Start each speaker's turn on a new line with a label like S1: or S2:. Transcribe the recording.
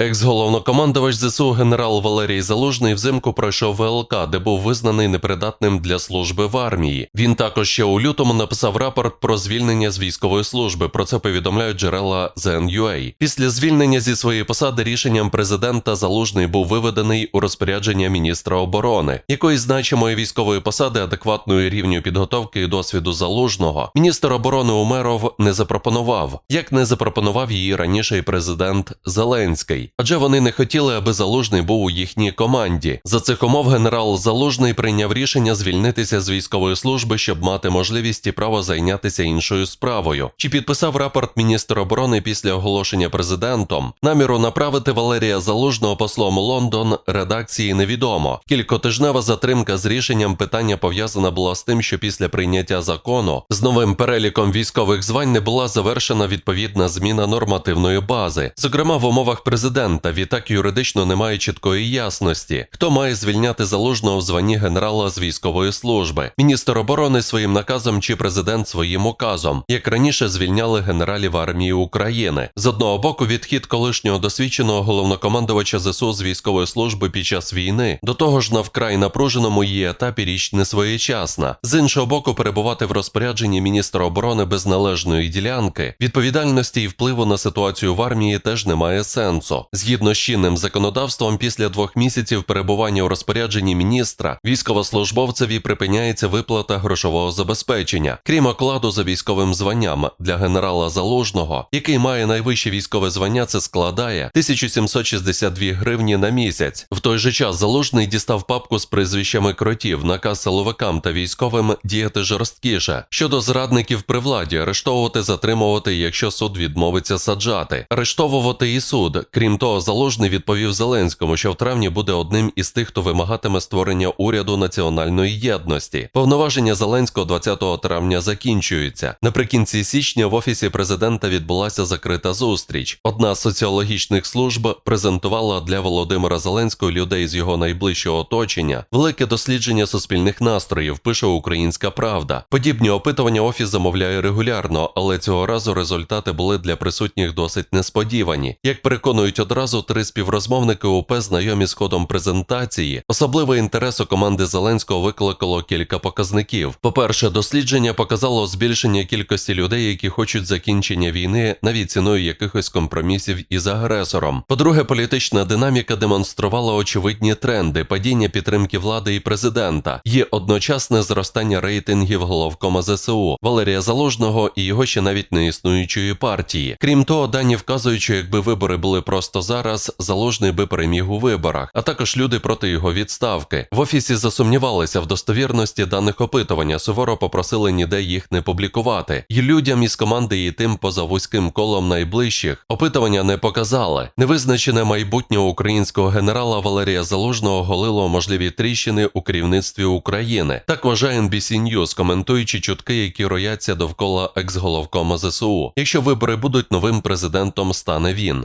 S1: Екс-головнокомандувач ЗСУ генерал Валерій Залужний взимку пройшов ВЛК, де був визнаний непридатним для служби в армії. Він також ще у лютому написав рапорт про звільнення з військової служби. Про це повідомляють джерела ZNUA. Після звільнення зі своєї посади рішенням президента Залужний був виведений у розпорядження міністра оборони, якої значимої військової посади адекватної рівню підготовки і досвіду залужного міністр оборони Умеров не запропонував, як не запропонував її раніше президент Зеленський. Адже вони не хотіли, аби залужний був у їхній команді. За цих умов генерал Залужний прийняв рішення звільнитися з військової служби, щоб мати можливість і право зайнятися іншою справою. Чи підписав рапорт міністр оборони після оголошення президентом? Наміру направити Валерія Залужного послом Лондон редакції невідомо. Кількотижнева затримка з рішенням питання пов'язана була з тим, що після прийняття закону з новим переліком військових звань не була завершена відповідна зміна нормативної бази, зокрема в умовах президента. Відтак юридично немає чіткої ясності, хто має звільняти залужного в званні генерала з військової служби, міністр оборони своїм наказом чи президент своїм указом, як раніше звільняли генералів армії України. З одного боку, відхід колишнього досвідченого головнокомандувача ЗСУ з військової служби під час війни, до того ж на вкрай напруженому її етапі річ не своєчасна. З іншого боку, перебувати в розпорядженні міністра оборони без належної ділянки, відповідальності і впливу на ситуацію в армії теж немає сенсу. Згідно з чинним законодавством, після двох місяців перебування у розпорядженні міністра військовослужбовцеві припиняється виплата грошового забезпечення, крім окладу за військовим званням для генерала Залужного, який має найвище військове звання, це складає 1762 гривні на місяць. В той же час Залужний дістав папку з прізвищами кротів, наказ силовикам та військовим діяти жорсткіше щодо зрадників при владі, арештовувати, затримувати, якщо суд відмовиться саджати, арештовувати і суд. Крім того, Залужний відповів Зеленському, що в травні буде одним із тих, хто вимагатиме створення уряду національної єдності. Повноваження Зеленського 20 травня закінчуються. Наприкінці січня в офісі президента відбулася закрита зустріч. Одна з соціологічних служб презентувала для Володимира Зеленського людей з його найближчого оточення велике дослідження суспільних настроїв. Пише Українська Правда. Подібні опитування офіс замовляє регулярно, але цього разу результати були для присутніх досить несподівані. Як переконують одразу три співрозмовники УП, знайомі з ходом презентації, особливий інтерес у команди Зеленського викликало кілька показників. По-перше, дослідження показало збільшення кількості людей, які хочуть закінчення війни, навіть ціною якихось компромісів із агресором. По-друге, політична динаміка демонструвала очевидні тренди падіння підтримки влади і президента. Є одночасне зростання рейтингів головкома ЗСУ Валерія Залужного і його ще навіть не існуючої партії. Крім того, дані вказують, що якби вибори були просто зараз, залужний би переміг у виборах, а також люди проти його відставки. В офісі засумнівалися в достовірності даних опитування. Суворо попросили ніде їх не публікувати. І людям із команди і тим поза вузьким колом найближчих опитування не показали. Невизначене майбутнє українського генерала Валерія Залужного голило можливі тріщини у керівництві України. Так вважає NBC News, коментуючи чутки, які рояться довкола екс-головкома ЗСУ. Якщо вибори будуть новим президентом, стане він.